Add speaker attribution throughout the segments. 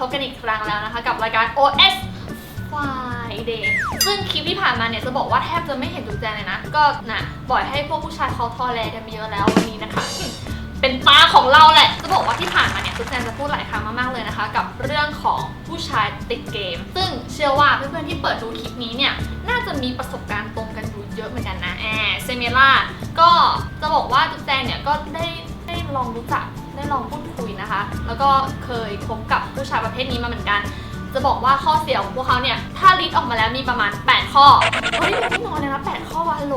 Speaker 1: พบกันอีกครั้งแล้วนะคะ กับรายการ OS Friday ซึ่งคลิปที่ผ่านมาเนี่ยจะบอกว่าแทบจะไม่เห็นจุ๊แจงเลยนะ ก็นะปล่อยให้พวกผู้ชายเขาทอแลกันไปเยอะแล้ววันนี้นะคะ เป็นตาของเราแหละ จะบอกว่าที่ผ่านมาเนี่ยจุ๊แจงจะพูดหลายครั้งมากๆเลยนะคะ กับเรื่องของผู้ชายติดเกม ซึ่งเชื่อว่าเพื่อนๆที่เปิดดูคลิปนี้เนี่ยน่าจะมีประสบการณ์ตรงกันอยู่เยอะเหมือนกันนะแอเซเมล่าก็จะบอกว่าจุ๊แจงเนี่ยก็ได้ได้ลองรู้จัก ได้ลองพูดคุยนะคะ แล้วก็เคยคบกับผู้ชายประเภทนี้มาเหมือนกัน จะบอกว่าข้อเสียของพวกเขาเนี่ย ถ้าลิสต์ออกมาแล้วมีประมาณ 8 ข้อ เฮ้ยไม่น้อยเลยนะ 8 ข้อวะฮัลโหล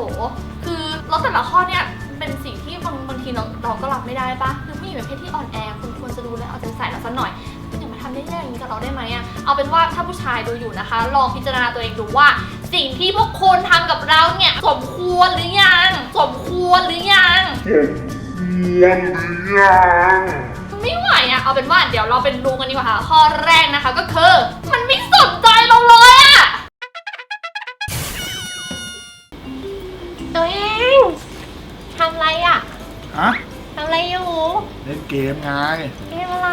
Speaker 1: คือแล้วแต่ละข้อเนี่ยเป็นสิ่งที่บางบางทีเราเราก็รับไม่ได้ปะคือผู้หญิงประเภทที่อ่อนแอคุณควรจะดูแลเอาใจใส่เราสักหน่อยอย่ามาทำได้แย่อย่างนี้กับเราได้ไหมอะเอาเป็นว่าถ้าผู้ชายดูอยู่นะคะ ลองพิจารณาตัวเองดูว่า สิ่งที่พวกคุณทำกับเราเนี่ยสมควรหรือยัง สมควรหรือยัง
Speaker 2: วรหรือยัง
Speaker 1: ไม่ไหวอะเอาเป็นว่าเดี๋ยวเราเป็นดูกันดีกว่าค่ะ ข้อแรกนะคะก็คือ มันไม่สนใจเราเลยอะ
Speaker 3: ตัวเองทำอะไรอะ
Speaker 4: ฮะ
Speaker 3: ทำอะไรอยู่
Speaker 4: เล่นเกมไง
Speaker 3: เกมอะไร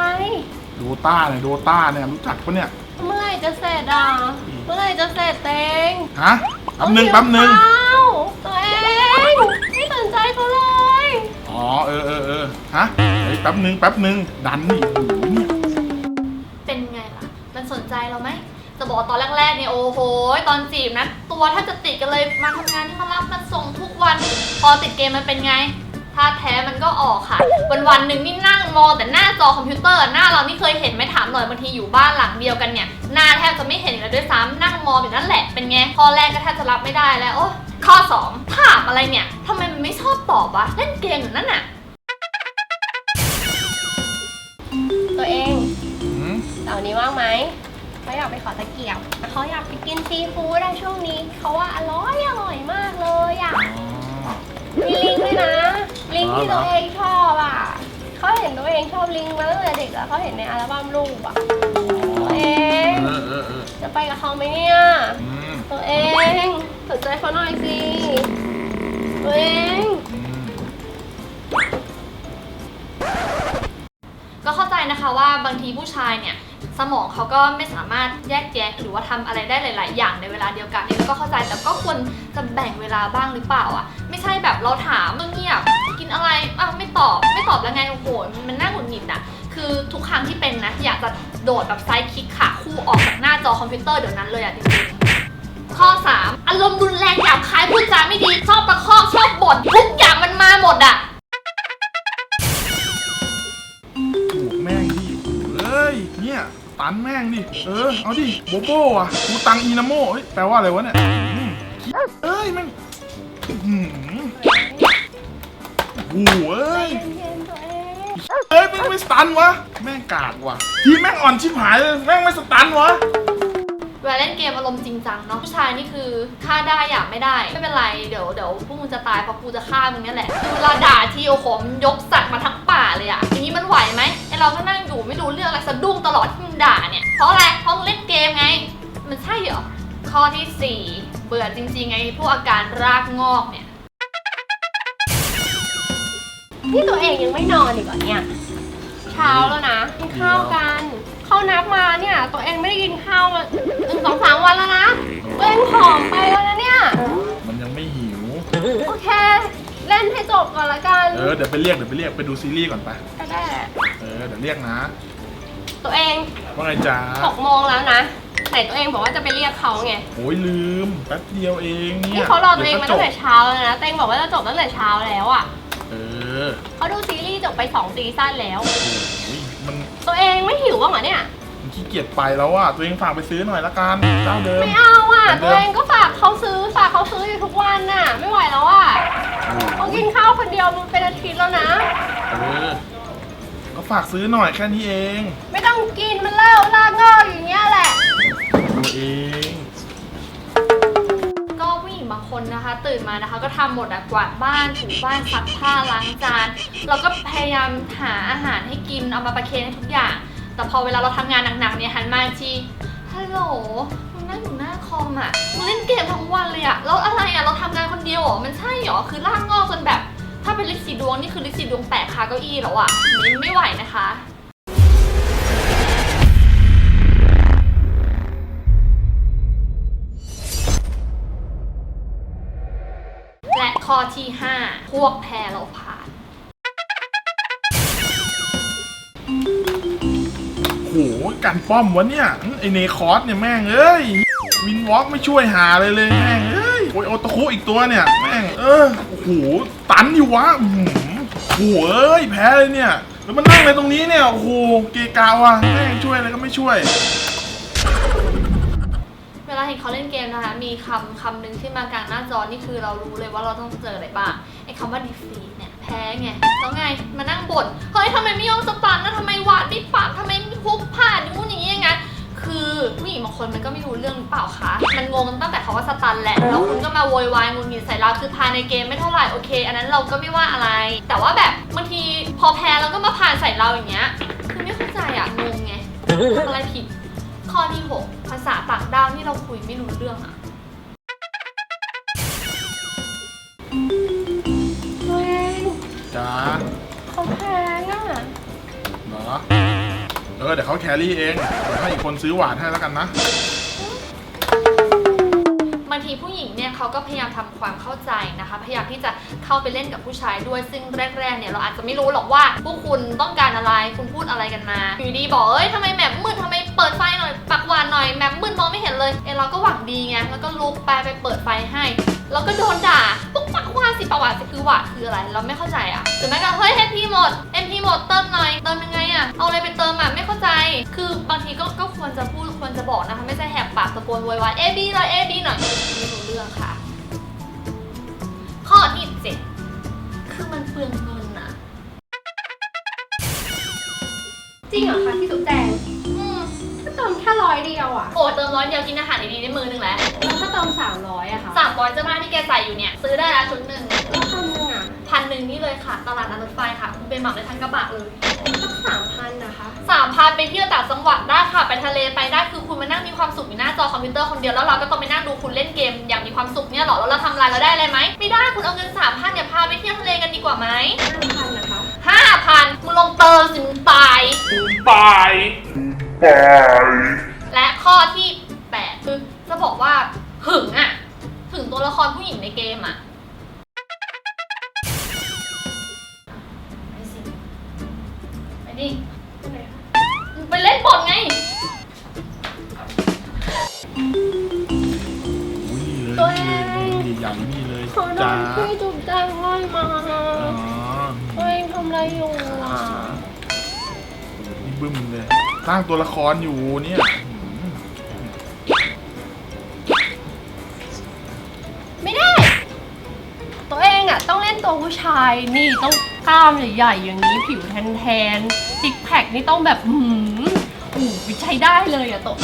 Speaker 4: โดต้าเนี่ยโดต้าเนี่ยรู้จักปะเนี่ย
Speaker 3: เมื่อไหร่จะเสร็จอะเมื่อไหร่จะเสร็จเตง
Speaker 4: ฮะแป๊บหนึงแป๊บหนึง
Speaker 3: เอาตัวเองไม่สนใจเขาเลย
Speaker 4: อ๋อ เออเออเออฮะเฮ้ยแป๊บนึงแป๊บนึงดันนี่โอ้โหเนี่ย
Speaker 1: เป็นไงล่ะ มันสนใจเราไหม จะบอกว่าตอนแรกๆเนี่ยโอ้โห ตอนจีบนะ ตัวถ้าจะติดกันเลย มาทำงานที่มารับมาส่งทุกวัน พอติดเกมมันเป็นไง ถ้าแท้มันก็ออกค่ะ วันวันๆหนึ่งนี่นั่งมองแต่หน้าจอคอมพิวเตอร์ หน้าเรานี่เคยเห็นไหมถามหน่อยบางทีอยู่บ้านหลังเดียวกันเนี่ย หน้าแทบจะไม่เห็นเลยด้วยซ้ำนั่งมองอยู่นั่นแหละ เป็นไงข้อแรกก็แทบจะรับไม่ได้แล้ว โอ้ ข้อสองถามอะไรเนี่ยทำไมมันไม่ชอบตอบวะเล่นเกมอยู่นั่นน่ะ
Speaker 3: ตัวเอง
Speaker 4: หืม
Speaker 3: เสาร์นี้ว่างไหมเขาอยากไปขอตะเกียบเขาอยากไปกินซีฟู้ดอะช่วงนี้เขาว่าอร่อยอร่อยมากเลยอะ
Speaker 4: อ๋อ
Speaker 3: มีลิงด้วยนะ ลิงที่
Speaker 4: อ๋อเหร
Speaker 3: ตั
Speaker 4: อ
Speaker 3: วเองชอบอะเขาเห็นตัวเองชอบลิงมาตั้งแต่เด็กแล้วเขาเห็นในอัลบั้มรูปอะตัวเอง
Speaker 4: เออเออเออ
Speaker 3: จะไปกับเขาไหมเนี่ย
Speaker 4: อืม
Speaker 3: ตัวเอง สนใจเขาหน่อยสิตัวเอง
Speaker 1: ก็เข้าใจนะคะว่าบางทีผู้ชายเนี่ย สมองเขาก็ไม่สามารถแยกแยะหรือว่าทำอะไรได้หลาย ๆ อย่างในเวลาเดียวกันนี่ก็เข้าใจแต่ก็ควรจะแบ่งเวลาบ้างหรือเปล่าอะ ไม่ใช่แบบเราถามเงียบกินอะไรอ้าวไม่ตอบไม่ตอบแล้วไงโอ้โหมันน่าหงุดหงิดอะ คือทุกครั้งที่เป็นนะ อยากจะโดดแบบไซด์คลิกขาคู่ออกจากหน้าจอคอมพิวเตอร์เดี๋ยวนั้นเลยอะจริงๆ ข้อ 3 อารมณ์รุนแรงหยาบคายพูดจาไม่ดีชอบตะคอกชอบบ่นทุกอย่างมันมาหมดอะ
Speaker 4: ถูกแม่งดิเอ้ย เนี่ย ตันแม่งดิ เออ เอาดิ โบโบอะกูตังอีนาโมเฮ้ย แปลว่าอะไรวะเนี่ยอืมเอ้ยแม่งอื้อหือโอ้โหเอ้ย
Speaker 3: เอ้
Speaker 4: ยแม่งไม่สตันวะ แม่งกากว่ะ ทีแม่งอ่อนชิบหายเลย แม่งไม่สตันวะ
Speaker 1: เวลาเล่นเกมอารมณ์จริงจังเนาะผู้ชายนี่คือฆ่าได้อยากไม่ได้ ไม่เป็นไรเดี๋ยวเดี๋ยวพวกมึงจะตายเพราะกูจะฆ่ามึงนี่แหละคือเวลาด่าทีโอ้โหมันยกสัตว์มาทั้งป่าเลยอะอย่างนี้มันไหวไหมไอเราก็นั่งอยู่ไม่รู้เรื่องอะไรสะดุ้งตลอดที่มึงด่าเนี่ยเพราะอะไรเพราะมึงเล่นเกมไง มันใช่เหรอข้อที่สี่เบื่อจริงๆไงพวกอาการรากงอกเนี่ย
Speaker 3: นี่ตัวเองยังไม่นอนอีกเหรอเนี่ย เช้าแล้วนะกินข้าวกัน เข้านับมาเนี่ย ตัวเองไม่ นให้จบก่อนละกัน
Speaker 4: เออเดี๋ยวไปเรียกเดี๋ยวไปเรียกไปดูซีรีส์ก่อนไป
Speaker 3: ก็ได้
Speaker 4: เออเดี๋ยวเรียกนะ
Speaker 3: ตัวเอง
Speaker 4: ว่าไงจ๊ะ
Speaker 3: หกโมงแล้วนะไหนตัวเองบอกว่าจะไปเรียกเขาไง
Speaker 4: โอ้ยลืมแป๊บเดียวเองเนี่ย
Speaker 3: นี่เขารอตัวเองมา
Speaker 4: ดี๋
Speaker 3: ตั้
Speaker 4: ยว
Speaker 3: ง
Speaker 4: ก็
Speaker 3: แต่เช้าแล้วนะตัวเองบอกว่าจะจบตั้งแต่เช้าแล้วอะ
Speaker 4: เออ
Speaker 3: เขาดูซีรีส์จบไปสองซีซั่นแล้ว
Speaker 4: โอ้ยมัน
Speaker 3: ตัวเองไม่หิวบ้างเหรอเนี่ย
Speaker 4: มัน ขี้เกียจไปแล้วอะตัวเองฝากไปซื้อหน่อยละกันเจ้าเดิม
Speaker 3: ไม่เอาอะ
Speaker 4: เหมือนเดิม
Speaker 3: ตัวเองก็ฝากเขาซื้อฝากเขาซื้ออยู่ทุกวันน่ะ ไม่ไหวแล้วอะ
Speaker 4: โอ้
Speaker 3: เขา
Speaker 4: ย
Speaker 3: กินข้าวคนเดียวมันเป็นอาทิตย์แล้วนะ
Speaker 4: เออก็ฝากซื้อหน่อยแค่นี้เอง
Speaker 3: ไม่ต้องกินมันเล่าลากงอกอย่างเงี้ยแหละ
Speaker 4: ตัวเอง
Speaker 1: ก็ผู้หญิงบางคนนะคะ ตื่นมานะคะ ก็ทำหมดอะกวาดบ้านถูบ้านซักผ้าล้างจานเราก็พยายามหาอาหารให้กินเอามาประเคนให้ทุกอย่าง แต่พอเวลาเราทำงานหนักๆเนี่ยหันมาอีกทีฮัลโหลมึงนั่งอยู่หน้าคอมอะมึงเล่นเกมทั้งวันเลยอะแล้วอะไรอะเราทำงานคนเดียวเหรอมันใช่เหรอคือลากงอกจนแบบ ถ้าเป็นลิปสีดวงนี่คือลิปสีดวงแตกคาเก้าอี้แล้วอะมิ้นไม่ไหวนะคะ และข้อที่ 5 พวกแพรเราผ่า
Speaker 4: โหกันป้อมวะเนี่ยไอเนคอสเนี่ยแม่งเอ้ยวินวอล์กไม่ช่วยหาเลยเลยแม่งเอ้ยโอ้ยโอตะคุอีกตัวเนี่ยแม่งเออโอ้โหตันอยู่วะอื้อหือโอ้โหเอ้ยแพ้เลยเนี่ยแล้วมันนั่งเลยตรงนี้เนี่ยโอ้โหเกกาวะแม่งช่วยอะไรก็ไม่ช่วย
Speaker 1: เวลาเห็นเขาเล่นเกมนะคะมีคำคำหนึ่งที่มากลางหน้าจอนี่คือเรารู้เลยว่าเราต้องเจออะไรบ้างไอ้คำว่า defeat เนี่ย พ้ไงแล้วไงมานั่งบ่นเฮ้ยทำไมไม่ยอมสตันนะทำไมวาดไม่ปักทำไมไม่คุกผ่านอย่างงู้นอย่างนี้อย่างนั้นคือผู้หญิงบางคนมันก็ไม่รู้เรื่องหรือเปล่าคะมันงงตั้งแต่คำว่าสตันแหละแล้วคุณก็มาโวยวายงุนงิดใส่เราคือพาในเกมไม่เท่าไหร่โอเค อันนั้นเราก็ไม่ว่าอะไร แต่ว่าแบบบางทีพอแพ้แล้วก็มาผ่านใส่เราอย่างเงี้ยคือไม่เข้าใจอะงงไงทำอะไรผิดข้อที่6ภาษาต่างด้าวที่เราคุยไม่รู้เรื่องอะ
Speaker 4: รอเออเดี๋ยวเขาแครี่เองเดี๋ยวให้อีกคนซื้อหวานให้แล้วกันนะ
Speaker 1: บางทีผู้หญิงเนี่ยเขาก็พยายามทำความเข้าใจนะคะ พยายามที่จะเข้าไปเล่นกับผู้ชายด้วยซึ่งแรกๆเนี่ยเราอาจจะไม่รู้หรอกว่าพวกคุณต้องการอะไรคุณพูดอะไรกันมาอยู่ดีบอกเอ้ยทำไมแมปมืดทำไมเปิดไฟหน่อยปักหวานหน่อยแมปมืดมองไม่เห็นเลยเอยเราก็หวังดีไงแล้วก็ลุกไปไปเปิดไฟให้แล้วก็โดนด่า สิปักหวานสิคือหวานคืออะไร เราไม่เข้าใจอะหรือแม้กระทั่งเฮ้ยเอ็มพีหมดเอ็มพีหมดเติมหน่อยเติมยังไงอะเอาอะไรไปเติมอะไม่เข้าใจ คือบางทีก็ก็ควรจะพูดควรจะบอกนะคะไม่ใช่แหกปากตะโกนโวยวายเอบีหน่อยเอบีหน่อยไม่รู้เรื่องค่ะ ข้อที่เจ็ดคือมันเปลืองเงินอะ
Speaker 3: จริงเหรอคะพี่ตุ๊กแจง
Speaker 1: อืม
Speaker 3: ก็เติมแค่ร้อยเดียวอะ
Speaker 1: โอ้เติมร้อยเดียวกินอาหารดีๆได้มือหนึ่งแล้ว
Speaker 3: แล้วถ้า เติมสามร้อยอะค่ะ
Speaker 1: สามร้อยเจ้าบ้านที่แกใส่อยู่เนี่ย ซื้อได้แล้วชุดหนึ่ง
Speaker 3: แล้วพันหนึ่งอะ
Speaker 1: พันหนึ่งนี่เลยค่ะ ตลาดนัดรถไฟค่ะ คุณไปเหมาได้ทั้งกระบะเลย
Speaker 3: สักสามพันนะคะ
Speaker 1: สามพันไปเที่ยวต่างจังหวัดได้ค่ะ ไปทะเลไปได้คือคุณมานั่งมีความสุขอยู่หน้าจอคอมพิวเตอร์คนเดียวแล้วเราก็ต้องไปนั่งดูคุณเล่นเกม อย่างมีความสุขเนี่ยเหรอแล้วเราทำอะไรเราได้อะไรไหมไม่ได้คุณเอาเงินสามพันเนี่ยพาไปเที่ยวทะเลกันดีกว่าไหม
Speaker 3: ห้าพันนะคะ
Speaker 1: ห้าพันมึงลงเติมสิมึงตาย
Speaker 2: ตาย
Speaker 1: และข้อ ตัวละครผู้หญิงในเกมอะไปสิไปดิ
Speaker 3: ไปไหนคะ
Speaker 1: มึงไปเล่นบทไง
Speaker 4: อุ้ยนี่เลยนี่เลยใหญ่ๆนี่เลย
Speaker 3: ขอโด
Speaker 4: จ้าน
Speaker 3: พี่ตุ๊กแจงไล่มา
Speaker 4: อ๋อ
Speaker 3: ตัวเองทำอะไรอยู่อะ
Speaker 4: นี่บึ้มเลยสร้างตัวละครอยู่เนี่ย
Speaker 3: ต้องเล่นตัวผู้ชายนี่ต้องกล้ามใหญ่ๆอย่างนี้ผิวแทนๆซิกแพคนี่ต้องแบบหืมโอ้ใช้ได้เลยอะตัว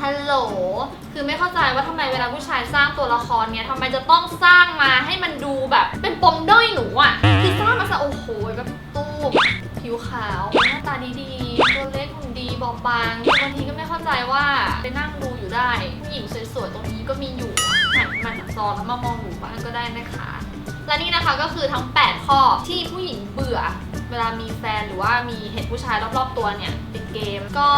Speaker 1: ฮัลโหล คือไม่เข้าใจว่าทำไมเวลาผู้ชายสร้างตัวละครเนี่ยทำไมจะต้องสร้างมาให้มันดูแบบ เป็นปมด้อยหนูอะคือสร้างมาซะโอ้โหแบบตู้ผิวขาวหน้าตาดีๆตัวเล็กหุ่นดี บอบบางบางทีก็ไม่เข้าใจว่าไปนั่งดูอยู่ได้ผู้หญิงสวยๆตรงนี้ก็มีอยู่หันมาจาจอแล้วมามองหนูบ้างก็ได้นะคะ และนี่นะคะก็คือทั้ง 8 ข้อที่ผู้หญิงเบื่อ เวลามีแฟนหรือว่ามีเห็นผู้ชายรอบๆตัวเนี่ยติดเกม ก็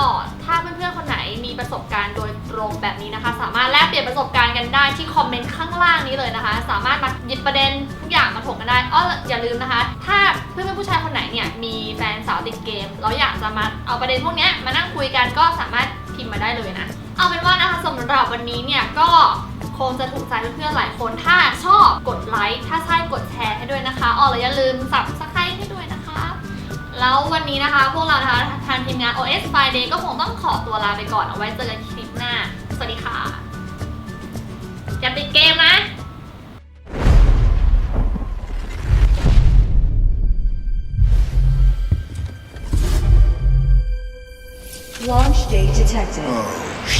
Speaker 1: ถ้าเพื่อนๆคนไหนมีประสบการณ์โดยตรงแบบนี้นะคะ สามารถแลกเปลี่ยนประสบการณ์กันได้ที่คอมเมนต์ข้างล่างนี้เลยนะคะ สามารถมาหยิบประเด็นทุกอย่างมาถกกันได้อ้ออย่าลืมนะคะ ถ้าเพื่อนๆผู้ชายคนไหนเนี่ยมีแฟนสาวติดเกมแล้วอยากจะมาเอาประเด็นพวกนี้มานั่งคุยกันก็สามารถพิมพ์มาได้เลยนะ เอาเป็นว่านะคะสำหรับวันนี้เนี่ยก็ งจะถูกใจเพื่อนๆหลายคน ถ้าชอบกดไลค์ ถ้าใช่กดแชร์ให้ด้วยนะคะอ๋อแล้วอย่าลืมสับสไครต์ให้ด้วยนะคะ แล้ววันนี้นะคะ พวกเรานะคะทางทีมงาน OS Friday ก็คงต้องขอตัวลาไปก่อน เอาไว้เจอกันคลิปหน้า สวัสดีค่ะ อย่าติดเกมนะ
Speaker 5: Launch date detected.